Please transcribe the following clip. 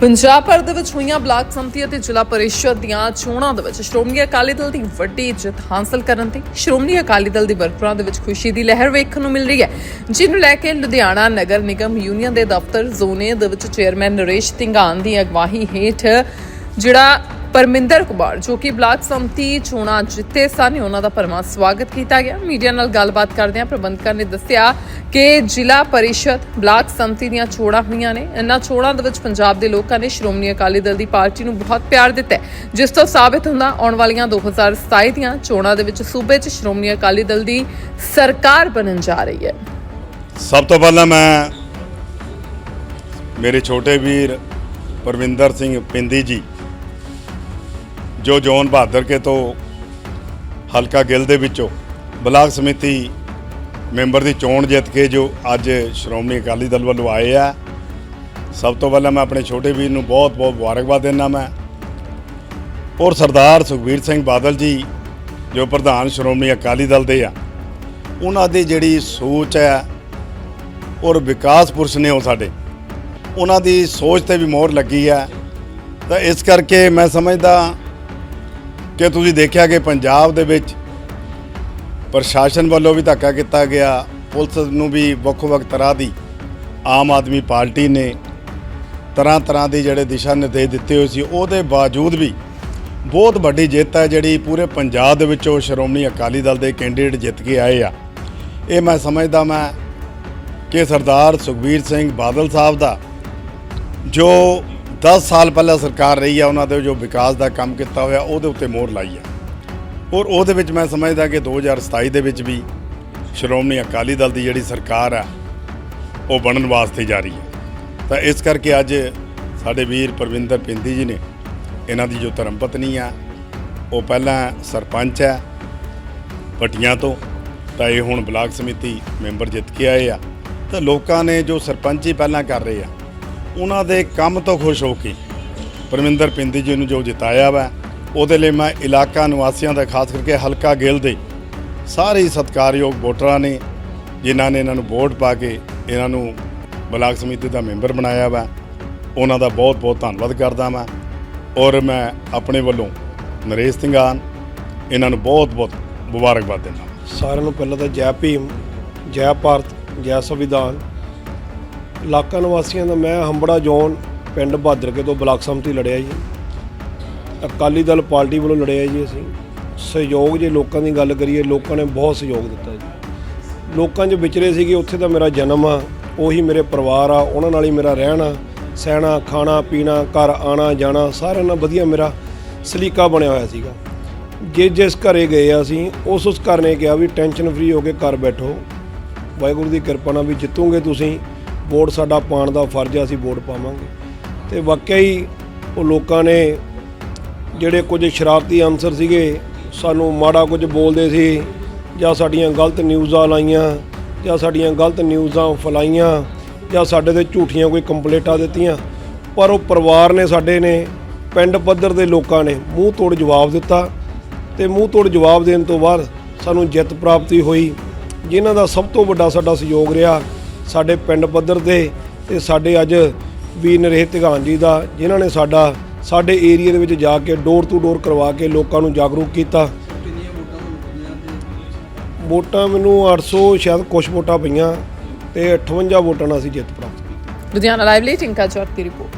ਪੰਜਾਬ ਭਰ ਦੇ ਵਿੱਚ ਹੋਈਆਂ ਬਲਾਕ ਸੰਮਤੀ ਅਤੇ ਜ਼ਿਲ੍ਹਾ ਪਰਿਸ਼ਦ ਦੀਆਂ ਚੋਣਾਂ ਦੇ ਵਿੱਚ ਸ਼੍ਰੋਮਣੀ ਅਕਾਲੀ ਦਲ ਦੀ ਵੱਡੀ ਜਿੱਤ ਹਾਸਲ ਕਰਨ ਤੇ ਸ਼੍ਰੋਮਣੀ ਅਕਾਲੀ ਦਲ ਦੇ ਵਰਕਰਾਂ ਦੇ ਵਿੱਚ ਖੁਸ਼ੀ ਦੀ ਲਹਿਰ ਵੇਖਣ ਨੂੰ ਮਿਲ ਰਹੀ ਹੈ ਜਿਹਨੂੰ ਲੈ ਕੇ ਲੁਧਿਆਣਾ ਨਗਰ ਨਿਗਮ ਯੂਨੀਅਨ ਦੇ ਦਫ਼ਤਰ ਜ਼ੋਨੇ ਦੇ ਵਿੱਚ ਚੇਅਰਮੈਨ ਨਰੇਸ਼ ਤਿੰਗਾਨ ਦੀ ਅਗਵਾਈ ਹੇਠ ਜਿਹੜਾ ਪਰਮਿੰਦਰ ਕੁਮਾਰ ਜੋ ਕਿ ਬਲਾਕ ਸੰਮਤੀ ਚੋਣਾਂ ਜਿੱਤੇ ਸਨ ਉਹਨਾਂ ਦਾ ਪਰਮਾ ਸਵਾਗਤ ਕੀਤਾ ਗਿਆ। ਮੀਡੀਆ ਨਾਲ ਗੱਲਬਾਤ ਕਰਦਿਆਂ ਪ੍ਰਬੰਧਕਾਂ ਨੇ ਦੱਸਿਆ ਕਿ ਜ਼ਿਲ੍ਹਾ ਪਰਿਸ਼ਦ ਬਲਾਕ ਸੰਮਤੀ ਦੀਆਂ ਚੋਣਾਂ ਹੋਈਆਂ ਨੇ। ਇਹਨਾਂ ਚੋਣਾਂ ਦੇ ਵਿੱਚ ਪੰਜਾਬ ਦੇ ਲੋਕਾਂ ਨੇ ਸ਼੍ਰੋਮਣੀ ਅਕਾਲੀ ਦਲ ਦੀ ਪਾਰਟੀ ਨੂੰ ਬਹੁਤ ਪਿਆਰ ਦਿੱਤਾ ਜਿਸ ਤੋਂ ਸਾਬਿਤ ਹੁੰਦਾ ਆਉਣ ਵਾਲੀਆਂ 2027 ਦੀਆਂ ਚੋਣਾਂ ਦੇ ਵਿੱਚ ਸੂਬੇ 'ਚ ਸ਼੍ਰੋਮਣੀ ਅਕਾਲੀ ਦਲ ਦੀ ਸਰਕਾਰ ਬਣਨ ਜਾ ਰਹੀ ਹੈ। ਸਭ ਤੋਂ ਪਹਿਲਾਂ ਮੈਂ ਮੇਰੇ ਛੋਟੇ ਵੀਰ ਪਰਵਿੰਦਰ ਸਿੰਘ ਪਿੰਦੀ ਜੀ ਜੋ ਜੋਨ ਬਹਾਦਰ ਕੇ ਤੋਂ ਹਲਕਾ ਗਿੱਲ ਦੇ ਵਿੱਚੋਂ ਬਲਾਕ ਸਮਿਤੀ ਮੈਂਬਰ ਦੀ ਚੋਣ ਜਿੱਤ ਕੇ ਜੋ ਅੱਜ ਸ਼੍ਰੋਮਣੀ ਅਕਾਲੀ ਦਲ ਵੱਲੋਂ ਆਏ ਆ, ਸਭ ਤੋਂ ਪਹਿਲਾਂ ਮੈਂ ਆਪਣੇ ਛੋਟੇ ਵੀਰ ਨੂੰ ਬਹੁਤ ਬਹੁਤ ਮੁਬਾਰਕਬਾਦ ਦਿੰਦਾ ਮੈਂ। ਔਰ ਸਰਦਾਰ ਸੁਖਬੀਰ ਸਿੰਘ ਬਾਦਲ ਜੀ, ਜੋ ਪ੍ਰਧਾਨ ਸ਼੍ਰੋਮਣੀ ਅਕਾਲੀ ਦਲ ਦੇ ਆ, ਉਹਨਾਂ ਦੀ ਜਿਹੜੀ ਸੋਚ ਹੈ ਔਰ ਵਿਕਾਸ ਪੁਰਸ਼ ਨੇ ਉਹ ਸਾਡੇ। ਉਹਨਾਂ ਦੀ ਸੋਚ ਤੇ ਵੀ ਮੋਹਰ ਲੱਗੀ ਹੈ। ਤਾਂ ਇਸ ਕਰਕੇ ਮੈਂ ਸਮਝਦਾ ਕਿ ਤੁਸੀਂ ਦੇਖਿਆ ਕਿ ਪੰਜਾਬ ਦੇ ਵਿੱਚ ਪ੍ਰਸ਼ਾਸਨ ਵੱਲੋਂ ਵੀ ਧੱਕਾ ਕੀਤਾ ਗਿਆ, ਪੁਲਿਸ ਨੂੰ ਵੀ ਵੱਖ-ਵੱਖ ਤਰ੍ਹਾਂ ਦੀ ਆਮ ਆਦਮੀ ਪਾਰਟੀ ਨੇ ਤਰ੍ਹਾਂ ਤਰ੍ਹਾਂ ਦੇ ਜਿਹੜੇ ਦਿਸ਼ਾ ਨਿਰਦੇਸ਼ ਦਿੱਤੇ ਹੋਏ ਸੀ, ਉਹਦੇ ਬਾਵਜੂਦ ਵੀ ਬਹੁਤ ਵੱਡੀ ਜਿੱਤ ਹੈ ਜਿਹੜੀ ਪੂਰੇ ਪੰਜਾਬ ਦੇ ਵਿੱਚੋਂ ਸ਼੍ਰੋਮਣੀ ਅਕਾਲੀ ਦਲ ਦੇ ਕੈਂਡੀਡੇਟ ਜਿੱਤ ਕੇ ਆਏ ਆ। ਇਹ ਮੈਂ ਸਮਝਦਾ ਮੈਂ ਕਿ ਸਰਦਾਰ ਸੁਖਬੀਰ ਸਿੰਘ ਬਾਦਲ ਸਾਹਿਬ ਦਾ ਜੋ 10 ਸਾਲ ਪਹਿਲਾਂ ਸਰਕਾਰ ਰਹੀ ਆ, ਉਹਨਾਂ ਦੇ ਜੋ ਵਿਕਾਸ ਦਾ ਕੰਮ ਕੀਤਾ ਹੋਇਆ, ਉਹਦੇ ਉੱਤੇ ਮੋਹਰ ਲਾਈ ਆ। ਔਰ ਉਹਦੇ ਵਿੱਚ ਮੈਂ ਸਮਝਦਾ ਕਿ 2027 ਦੇ ਵਿੱਚ ਵੀ ਸ਼੍ਰੋਮਣੀ ਅਕਾਲੀ ਦਲ ਦੀ ਜਿਹੜੀ ਸਰਕਾਰ ਆ, ਉਹ ਬਣਨ ਵਾਸਤੇ ਜਾ ਰਹੀ ਹੈ ਤਾਂ ਇਸ ਕਰਕੇ ਅੱਜ ਸਾਡੇ ਵੀਰ ਪਰਵਿੰਦਰ ਪਿੰਦੀ ਜੀ ਨੇ ਇਹਨਾਂ ਦੀ ਜੋ ਧਰਮ ਪਤਨੀ ਆ, ਉਹ ਪਹਿਲਾਂ ਸਰਪੰਚ ਹੈ ਪਟੀਆਂ ਤੋਂ, ਤਾਂ ਇਹ ਹੁਣ ਬਲਾਕ ਸਮਿਤੀ ਮੈਂਬਰ ਜਿੱਤ ਕੇ ਆਏ ਆ। ਤਾਂ ਲੋਕਾਂ ਨੇ ਜੋ ਸਰਪੰਚੀ ਪਹਿਲਾਂ ਕਰ ਰਹੇ ਆ ਉਹਨਾਂ ਦੇ ਕੰਮ ਤੋਂ ਖੁਸ਼ ਹੋ ਕੇ ਪਰਮਿੰਦਰ ਪਿੰਦੀ ਜੀ ਨੂੰ ਜੋ ਜਿਤਾਇਆ ਵਾ, ਉਹਦੇ ਲਈ ਮੈਂ ਇਲਾਕਾ ਨਿਵਾਸੀਆਂ ਦਾ ਖਾਸ ਕਰਕੇ ਹਲਕਾ ਗਿੱਲ ਦੇ ਸਾਰੇ ਹੀ ਸਤਿਕਾਰਯੋਗ ਵੋਟਰਾਂ ਨੇ, ਜਿਨ੍ਹਾਂ ਨੇ ਇਹਨਾਂ ਨੂੰ ਵੋਟ ਪਾ ਕੇ ਇਹਨਾਂ ਨੂੰ ਬਲਾਕ ਸਮਿਤੀ ਦਾ ਮੈਂਬਰ ਬਣਾਇਆ ਵਾ, ਉਹਨਾਂ ਦਾ ਬਹੁਤ ਬਹੁਤ ਧੰਨਵਾਦ ਕਰਦਾ ਮੈਂ ਔਰ ਮੈਂ ਆਪਣੇ ਵੱਲੋਂ ਨਰੇਸ਼ ਸਿੰਘਾਨ ਇਹਨਾਂ ਨੂੰ ਬਹੁਤ ਬਹੁਤ ਮੁਬਾਰਕਬਾਦ ਦਿੰਦਾ ਸਾਰਿਆਂ ਨੂੰ ਪਹਿਲਾਂ ਤਾਂ ਜੈ ਭੀਮ, ਜੈ ਭਾਰਤ, ਜੈ ਸੰਵਿਧਾਨ। ਇਲਾਕਾ ਨਿਵਾਸੀਆਂ ਦਾ ਮੈਂ ਹੰਬੜਾ ਜ਼ੋਨ ਪਿੰਡ ਬਹਾਦਰਕੇ ਤੋਂ ਬਲਾਕ ਸੰਮਤੀ ਲੜਿਆ ਜੀ। ਅਕਾਲੀ ਦਲ ਪਾਰਟੀ ਵੱਲੋਂ ਲੜਿਆ ਜੀ ਅਸੀਂ। ਸਹਿਯੋਗ ਜੇ ਲੋਕਾਂ ਦੀ ਗੱਲ ਕਰੀਏ, ਲੋਕਾਂ ਨੇ ਬਹੁਤ ਸਹਿਯੋਗ ਦਿੱਤਾ ਜੀ। ਲੋਕਾਂ 'ਚ ਵਿਚਰੇ ਸੀਗੇ, ਉੱਥੇ ਦਾ ਮੇਰਾ ਜਨਮ ਆ, ਉਹੀ ਮੇਰੇ ਪਰਿਵਾਰ ਆ, ਉਹਨਾਂ ਨਾਲ ਹੀ ਮੇਰਾ ਰਹਿਣਾ, ਸਹਿਣਾ, ਖਾਣਾ, ਪੀਣਾ, ਘਰ ਆਣਾ, ਜਾਣਾ, ਸਾਰਿਆਂ ਨਾਲ ਵਧੀਆ ਮੇਰਾ ਸਲੀਕਾ ਬਣਿਆ ਹੋਇਆ ਸੀਗਾ। ਜੇ ਜਿਸ ਘਰੇ ਗਏ ਆ ਅਸੀਂ, ਉਸ ਉਸ ਘਰ ਨੇ ਕਿਹਾ ਵੀ ਟੈਨਸ਼ਨ ਫਰੀ ਹੋ ਕੇ ਘਰ ਬੈਠੋ। ਵਾਹਿਗੁਰੂ ਦੀ ਕਿਰਪਾ ਨਾਲ ਵੀ ਜਿੱਤੋਗੇ ਤੁਸੀਂ ਵੋਟ ਸਾਡਾ ਪਾਣ ਦਾ ਫਰਜ਼ ਆ ਅਸੀਂ ਵੋਟ ਪਾਵਾਂਗੇ। ਤੇ ਵਾਕਿਆ ਹੀ ਉਹ ਲੋਕਾਂ ਨੇ ਜਿਹੜੇ ਕੁਝ ਸ਼ਰਾਰਤੀ ਅਨਸਰ ਸੀਗੇ, ਸਾਨੂੰ ਮਾੜਾ ਕੁਝ ਬੋਲਦੇ ਸੀ, ਜਾਂ ਸਾਡੀਆਂ ਗਲਤ ਨਿਊਜ਼ਾਂ ਲਾਈਆਂ, ਜਾਂ ਸਾਡੀਆਂ ਗਲਤ ਨਿਊਜ਼ਾਂ ਫਲਾਈਆਂ, ਜਾਂ ਸਾਡੇ ਤੇ ਝੂਠੀਆਂ ਕੋਈ ਕੰਪਲੇਂਟਾਂ ਦਿੱਤੀਆਂ। ਪਰ ਉਹ ਪਰਿਵਾਰ ਨੇ ਸਾਡੇ ਨੇ, ਪਿੰਡ ਪੱਧਰ ਦੇ ਲੋਕਾਂ ਨੇ ਮੂੰਹ ਤੋੜ ਜਵਾਬ ਦਿੱਤਾ। ਤੇ ਮੂੰਹ ਤੋੜ ਜਵਾਬ ਦੇਣ ਤੋਂ ਬਾਅਦ ਸਾਨੂੰ ਜਿੱਤ ਪ੍ਰਾਪਤੀ ਹੋਈ, ਜਿਨ੍ਹਾਂ ਦਾ ਸਭ ਤੋਂ ਵੱਡਾ ਸਾਡਾ ਸਹਿਯੋਗ ਰਿਹਾ। ਸਾਡੇ ਪਿੰਡ ਪੱਧਰ ਤੇ ਤੇ ਸਾਡੇ ਅੱਜ ਵੀਰ ਨਰੇਹ ਤਿਗਾਨ ਜੀ ਦਾ, ਜਿਨ੍ਹਾਂ ਨੇ ਸਾਡਾ, ਸਾਡੇ ਏਰੀਆ ਦੇ ਵਿੱਚ ਜਾ ਕੇ ਡੋਰ ਟੂ ਡੋਰ ਕਰਵਾ ਕੇ ਲੋਕਾਂ ਨੂੰ ਜਾਗਰੂਕ ਕੀਤਾ। ਵੋਟਾਂ ਮੈਨੂੰ 800 ਸ਼ਾਇਦ ਕੁਝ ਵੋਟਾਂ ਪਈਆਂ ਤੇ 58 ਵੋਟਾਂ ਨਾਲ ਅਸੀਂ ਜਿੱਤ ਪ੍ਰਾਪਤ ਕੀਤੀ। ਲੁਧਿਆਣਾ ਲਾਈਵ ਲਈ ਟਿੰਕਾ ਚੌਕ ਦੀ ਰਿਪੋਰਟ